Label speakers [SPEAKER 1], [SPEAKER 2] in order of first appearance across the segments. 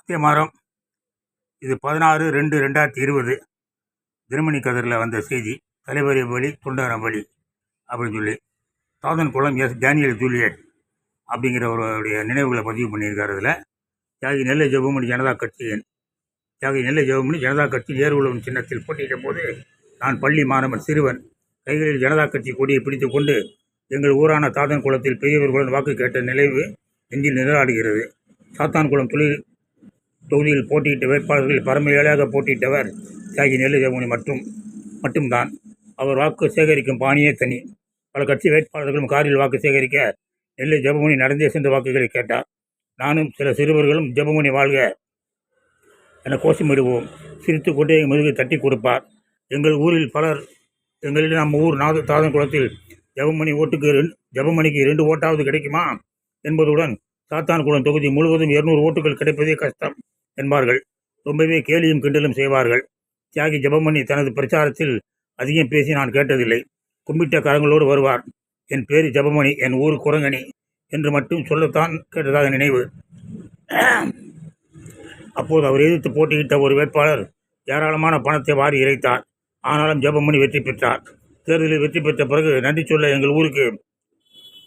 [SPEAKER 1] அதே மாதம் இது பதினாறு ரெண்டு ரெண்டாயிரத்தி இருபது. திருமணி கதிரில் வந்த செய்தி தலைவரி பலி தொண்டரம் வழி அப்படின்னு சொல்லி. தாதன் குளம் எஸ். டேனியல் ஜூலியட் அப்படிங்கிறவருடைய நினைவுகளை பதிவு பண்ணியிருக்கார் அதில். தியாகி நெல்லை ஜெபமணி ஜனதா கட்சியின் தியாகி நெல்லை ஜெபமணி ஜனதா கட்சி ஏர்வுளவன் சின்னத்தில் போட்டியிட்ட போது நான் பள்ளி மாணவன் சிறுவன் கைகளில் ஜனதா கட்சி கொடியை பிடித்து கொண்டு எங்கள் ஊரான தாதன் குளத்தில் பெரியவர்களுடன் வாக்கு கேட்ட நினைவு நெஞ்சில் நிழலாடுகிறது சாத்தான்குளம் தொழில் தொகுதியில் போட்டியிட்ட வேட்பாளர்களில் பரம ஏழையாக போட்டியிட்டவர் தியாகி நெல்லை ஜெகமணி மட்டும் மட்டும்தான். அவர் வாக்கு சேகரிக்கும் பாணியே தனி. பல கட்சி வேட்பாளர்களும் காரில் வாக்கு சேகரிக்க நெல்லை ஜெபமணி நடந்தே சென்ற வாக்குகளை கேட்டார். நானும் சில சிறுவர்களும் ஜெபமணி வாழ்க என கோஷமிடுவோம். சிரித்து கொண்டே முதுகை தட்டி கொடுப்பார். எங்கள் ஊரில் பலர் எங்களிடம் நம்ம ஊர் நாத தாதன் குளத்தில் ஜெபமணி ஓட்டுக்கு ரெண்டு ஜெபமணிக்கு ரெண்டு ஓட்டாவது கிடைக்குமா? என்பதுடன் சாத்தான்குளம் தொகுதி முழுவதும் இருநூறு ஓட்டுகள் கிடைப்பதே கஷ்டம். என்பார்கள். ரொம்பவே கேலியும் கிண்டலும் செய்வார்கள். தியாகி ஜெபமணி தனது பிரச்சாரத்தில் அதிகம் பேசி நான் கேட்டதில்லை. கும்பிட்ட கரங்களோடு வருவார். என் பேர் ஜெபமணி என் ஊர் குரங்கணி என்று மட்டும் சொல்லத்தான் கேட்டதாக நினைவு. அப்போது அவர் எதிர்த்து போட்டியிட்ட ஒரு வேட்பாளர் ஏராளமான பணத்தை வாரி இறைத்தார். ஆனாலும் ஜெபமணி வெற்றி பெற்றார். தேர்தலில் வெற்றி பெற்ற பிறகு நன்றி சொல்ல எங்கள் ஊருக்கு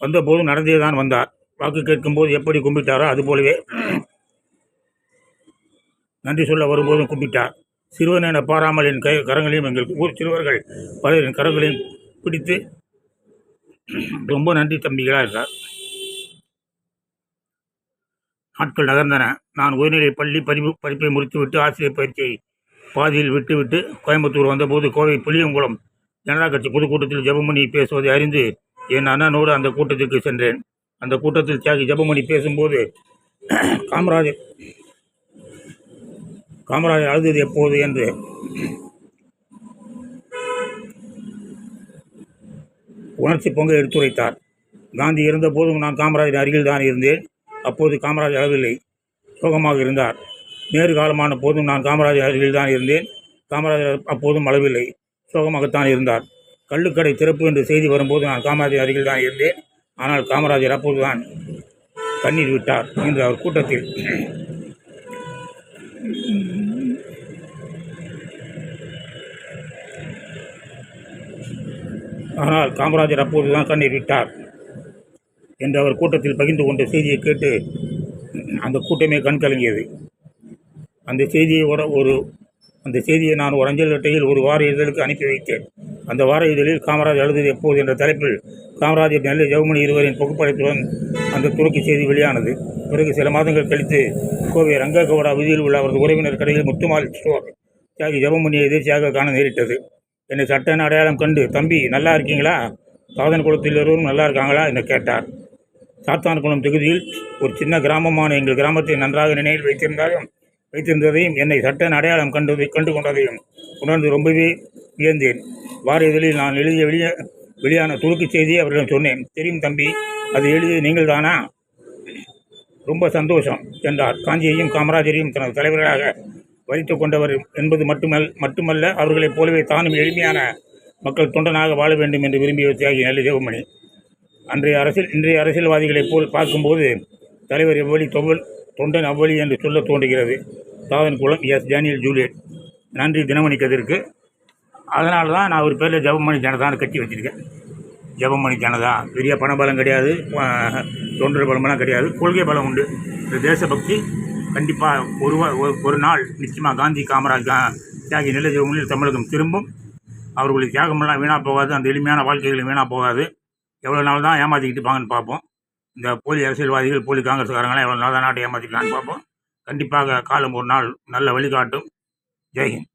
[SPEAKER 1] வந்தபோது நடந்தே தான் வந்தார். வாக்கு கேட்கும்போது எப்படி கும்பிட்டாரோ அதுபோலவே நன்றி சொல்ல வரும்போதும் கும்பிட்டார் சிறுவன் என பாராமல் என் கை கரங்களையும் எங்கள் ஊர் சிறுவர்கள் பலரின் கரங்களையும் பிடித்து ரொம்ப நன்றி தம்பிகளாக இருக்கார். நாட்கள் நகர்ந்தன. நான் உயர்நிலை பள்ளி படிப்பு படிப்பை முடித்துவிட்டு ஆசிரியர் பயிற்சியை பாதியில் விட்டுவிட்டு கோயம்புத்தூர் வந்தபோது கோவை புளியங்குளம் ஜனதா கட்சி பொதுக்கூட்டத்தில் ஜெபமணி பேசுவதை அறிந்து என் அண்ணனோடு அந்த கூட்டத்திற்கு சென்றேன். அந்த கூட்டத்தில் தியாகி ஜெபமணி பேசும்போது காமராஜர் காமராஜர் அழுதது எப்போது என்று? உணர்ச்சி பொங்க எடுத்துரைத்தார். காந்தி இருந்தபோதும் நான் காமராஜர் அருகில் தான் இருந்தேன். அப்போது காமராஜர் அழவில்லை. சோகமாக இருந்தார். நேரு காலமான போதும் நான் காமராஜர் அருகில் தான் இருந்தேன். காமராஜர் அப்போதும் அளவில்லை சோகமாகத்தான் இருந்தார். கள்ளுக்கடை திறப்பு என்று செய்தி வரும்போது நான் காமராஜர் அருகில் தான் இருந்தேன். ஆனால் காமராஜர் அப்போதுதான் கண்ணீர் விட்டார். என்று அவர் கூட்டத்தில் ஆனால் காமராஜர் அப்போதுதான் கண்ணீர் விட்டார் என்று அவர் கூட்டத்தில் பகிர்ந்து கொண்ட செய்தியை கேட்டு அந்த கூட்டமே கண்கலங்கியது அந்த செய்தியை ஒரு ஒரு அந்த செய்தியை நான் ஒரு அஞ்சல் அட்டையில் ஒரு வார இதழுக்கு அனுப்பி வைத்தேன். அந்த வார இதழில் காமராஜ் அழுதது எப்போது என்ற தலைப்பில் காமராஜர் நெல்லை ஜெவமணி இருவரின் புகைப்படத்துடன் அந்த துருக்கி செய்தி வெளியானது. பிறகு சில மாதங்கள் கழித்து கோவை ரங்ககவுடா வீதியில் உள்ள அவரது உறவினர் கடையில் முத்துமால் ஸ்டோர் தியாகி ஜெபமணியை எதிர்ச்சியாக காண நேரிட்டது. என்னை சட்டன் அடையாளம் கண்டு தம்பி நல்லா இருக்கீங்களா? சாதன குளத்தில் இருவரும் நல்லா இருக்காங்களா? என்று கேட்டார். சாத்தான்குளம் தொகுதியில் ஒரு சின்ன கிராமமான எங்கள் கிராமத்தை நன்றாக நினைவில் வைத்திருந்தாலும் வைத்திருந்ததையும் என்னை சட்டன் அடையாளம் கண்டதை கண்டு கொண்டதையும் உணர்ந்து ரொம்பவே வியந்தேன். வார இதழில் நான் எழுதிய வெளிய வெளியான துருக்கிச் செய்தியை அவரிடம் சொன்னேன். தெரியும் தம்பி அது எழுதியது நீங்கள் தானா? ரொம்ப சந்தோஷம் என்றார். காஞ்சியையும் காமராஜரையும் தனது தலைவர்களாக வரித்து கொண்டவர் என்பது மட்டுமல் மட்டுமல்ல அவர்களைப் போலவே தானும் எளிமையான மக்கள் தொண்டனாக வாழ வேண்டும் என்று விரும்பிய தியாகி நல்ல சிவமணி அன்றைய அரசியல் இன்றைய அரசியல்வாதிகளைப் போல் பார்க்கும்போது தலைவர் எவ்வளி தொவல் தொண்டன் அவ்வளி என்று சொல்ல தோன்றுகிறது. தாதன் குளம் எஸ் டேனியல் ஜூலியட் நன்றி தினமணி கதிர்க்கு. அதனால தான் நான் ஒரு பேரில் ஜெபமணி ஜனதான்னு கட்டி வச்சுருக்கேன். ஜெபமணி ஜனதா. பெரிய பணபலம் கிடையாது. தொண்டர் பலமெல்லாம் கிடையாது. கொள்கை பலம் உண்டு. இந்த தேசபக்தி கண்டிப்பாக ஒரு வா- ஒரு- ஒரு நாள் நிச்சயமாக காந்தி காமராஜ் தியாகி நில தமிழகம் திரும்பும். அவர்களுடைய தியாகமெல்லாம் வீணாக போகாது அந்த எளிமையான வாழ்க்கைகளும் வீணாக போகாது. எவ்வளோ நாள் தான் ஏமாற்றிக்கிட்டு இருப்பாங்கன்னு பார்ப்போம். இந்த போலி அரசியல்வாதிகள் போலி காங்கிரஸ்காரங்களாம் எவ்வளோ நாள் தான் நாட்டை ஏமாற்றிக்கலான்னு பார்ப்போம். கண்டிப்பாக காலம் ஒரு நாள் நல்ல வழிகாட்டும். ஜெய்ஹிந்த்